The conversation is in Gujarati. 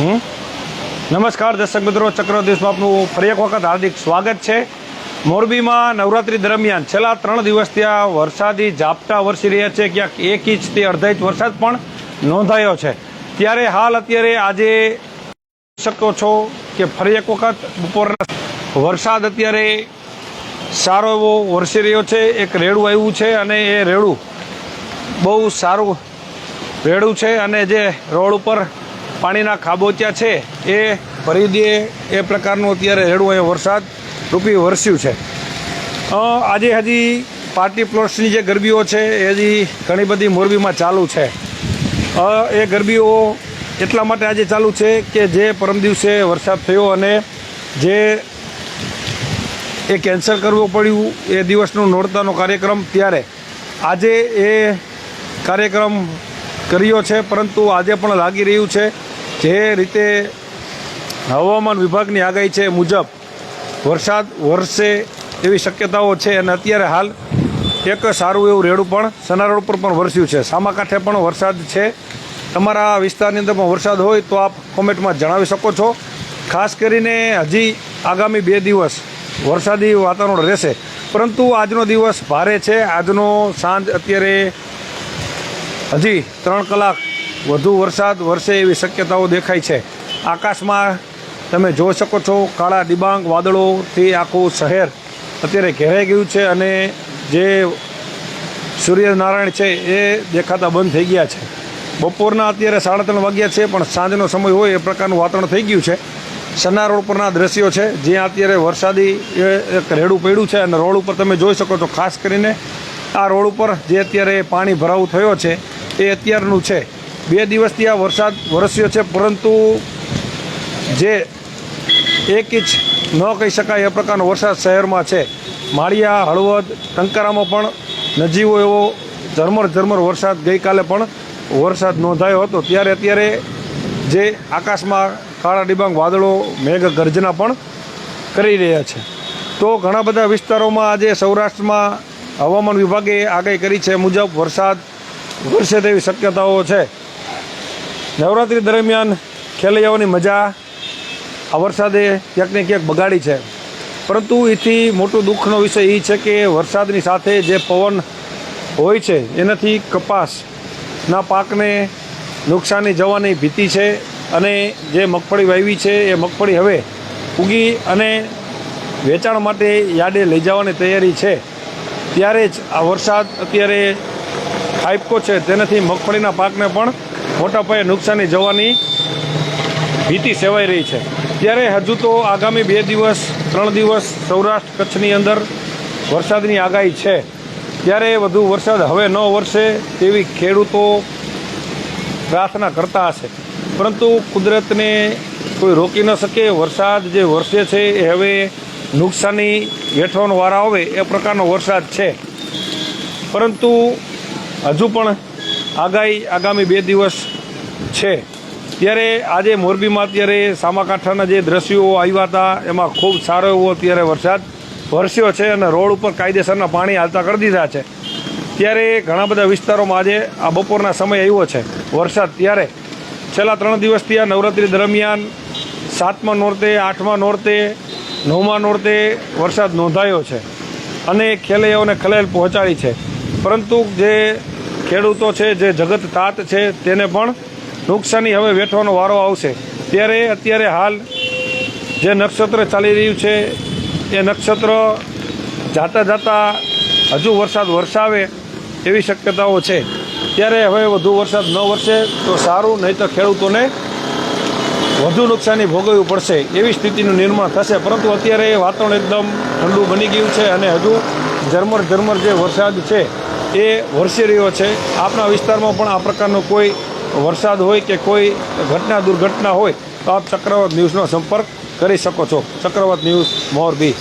નમસ્કાર, દર્શક મિત્રો. ચક્ર બાપનું ફરી એક વખત હાર્દિક સ્વાગત છે. મોરબીમાં નવરાત્રી દરમિયાન છેલ્લા ત્રણ દિવસ ત્યાં વરસાદી ઝાપટા વરસી રહ્યા છે. ક્યાંક એક ઇંચથી અડધા ઇંચ વરસાદ પણ નોંધાયો છે. ત્યારે હાલ અત્યારે આજે શકો છો કે ફરી એક વખત બપોરના વરસાદ અત્યારે સારો એવો વરસી રહ્યો છે. એક રેડું આવ્યું છે અને એ રેડું બહુ સારું રેડું છે અને જે રોડ ઉપર પાણીના ખાબોચિયા છે. એ ભરી દે એ પ્રકારનું અત્યારે રેડું અહીંયા વરસાદ રૂપી વરસ્યું છે. આજે હજી પાર્ટી પ્લોટ્સની જે ગરબીઓ છે, એ હજી ઘણી બધી મોરબીમાં ચાલુ છે. એ ગરબીઓ એટલા માટે આજે ચાલુ છે કે જે પરમ દિવસે વરસાદ થયો અને જે એ કેન્સલ કરવું પડ્યું, એ દિવસનો નોરતાનો કાર્યક્રમ ત્યારે. આજે એ કાર્યક્રમ કર્યો છે, પરંતુ આજે પણ લાગી રહ્યું છે જે રીતે હવામાન વિભાગની આગાહી છે મુજબ વરસાદ વરસે એવી શક્યતાઓ છે અને અત્યારે હાલ એક સારું એવું રેડું પણ સના રોડ પર પણ વરસ્યું છે. સામાકાંઠે પણ વરસાદ છે. તમારા વિસ્તારની અંદર પણ વરસાદ હોય તો આપ કોમેન્ટમાં જણાવી શકો છો. ખાસ કરીને હજી આગામી બે દિવસ વરસાદી વાતાવરણ રહેશે. પરંતુ આજનો દિવસ ભારે છે. આજનો સાંજ અત્યારે હજી ત્રણ કલાક વધુ વરસાદ વરસે એવી શક્યતાઓ દેખાય છે. આકાશમાં તમે જોઈ શકો છો કાળા ડિબાંગ વાદળોથી આખું શહેર અત્યારે ઘેરાઈ ગયું છે અને જે સૂર્યનારાયણ છે એ દેખાતા બંધ થઈ ગયા છે. બપોરના અત્યારે સાડા ત્રણ વાગ્યા છે પણ સાંજનો સમય હોય એ પ્રકારનું વાતાવરણ થઈ ગયું છે. સના રોડ પરના દ્રશ્યો છે જ્યાં અત્યારે વરસાદી એક રેડું પડ્યું છે અને રોડ ઉપર તમે જોઈ શકો છો ખાસ કરીને આ રોડ ઉપર જે અત્યારે પાણી ભરાવું થયો છે એ અત્યારનું છે. બે દિવસથી આ વરસાદ વરસ્યો છે, પરંતુ જે એક ઇંચ ન કહી શકાય એ પ્રકારનો વરસાદ શહેરમાં છે. માળિયા, હળવદ, ટંકારામાં પણ નજીવો એવો ઝરમર ઝરમર વરસાદ ગઈકાલે પણ વરસાદ નોંધાયો હતો. ત્યારે અત્યારે જે આકાશમાં કાળા ડિબાંગ વાદળો મેઘ ગર્જના પણ કરી રહ્યા છે. તો ઘણા બધા વિસ્તારોમાં આજે સૌરાષ્ટ્રમાં હવામાન વિભાગે આગાહી કરી છે મુજબ વરસાદ વરસે તેવી શક્યતાઓ છે. નવરાત્રિ દરમિયાન ખેલૈયાઓની મજા, આ વરસાદે ક્યાંક ને ક્યાંક બગાડી છે. પરંતુ એથી મોટું દુઃખનો વિષય એ છે કે વરસાદની સાથે જે પવન હોય છે, એનાથી કપાસના પાકને નુકસાની જવાની ભીતિ છે અને જે મગફળી વાવી છે, એ મગફળી હવે ઉગી અને વેચાણ માટે યાર્ડે લઈ જવાની તૈયારી છે. ત્યારે જ આ વરસાદ અત્યારે આપ્યો છે તેનાથી મગફળીના પાકને પણ મોટા પાયે નુકસાની જવાની ભીતિ સેવાઈ રહી છે. ત્યારે હજુ તો આગામી બે દિવસ, ત્રણ દિવસ સૌરાષ્ટ્ર કચ્છની અંદર વરસાદની આગાહી છે. ત્યારે વધુ વરસાદ હવે ન વરસે તેવી ખેડૂતો પ્રાર્થના કરતા હશે. પરંતુ કુદરતને કોઈ રોકી ન શકે, વરસાદ જે વરસે છે એ હવે નુકસાની વેઠવાનો વારા આવે એ પ્રકારનો વરસાદ છે. પરંતુ હજુ પણ આગાહી આગામી બે દિવસ છે. ત્યારે આજે મોરબીમાં અત્યારે સામાકાંઠાના જે દ્રશ્યો આવ્યા હતા, એમાં ખૂબ સારો એવો અત્યારે વરસાદ વરસ્યો છે અને રોડ ઉપર કાયદેસરના પાણી હાલતા કરી દીધા છે. ત્યારે ઘણા બધા વિસ્તારોમાં આજે આ બપોરના સમય આવ્યો છે, વરસાદ. ત્યારે છેલ્લા ત્રણ દિવસથી આ નવરાત્રિ દરમિયાન સાતમા નોરતે, આઠમા નોરતે, નવમા નોરતે વરસાદ નોંધાયો છે અને ખેલૈયાઓને ખલેલ પહોંચાડી છે. પરંતુ જે ખેડૂતો છે, જે જગત તાત છે, તેને પણ નુકસાની હવે વેઠવાનો વારો આવશે. ત્યારે અત્યારે હાલ જે નક્ષત્ર ચાલી રહ્યું છે, એ નક્ષત્ર જાતા જાતા હજુ વરસાદ વરસાવે એવી શક્યતાઓ છે. ત્યારે હવે વધુ વરસાદ ન વરસે તો સારું નહીં તો ખેડૂતોને વધુ નુકસાની ભોગવવી પડશે એવી સ્થિતિનું નિર્માણ થશે. પરંતુ અત્યારે વાતાવરણ એકદમ ઠંડુ બની ગયું છે અને હજુ ઝરમર ઝરમર જે વરસાદ છે એ વરસી રહ્યો છે. આપણા વિસ્તારમાં પણ આ પ્રકારનો કોઈ વરસાદ હોય કે કોઈ ઘટના દુર્ઘટના હોય, તો આપ ચક્રવાત ન્યૂઝનો સંપર્ક કરી શકો છો. ચક્રવાત ન્યૂઝ મોરબી.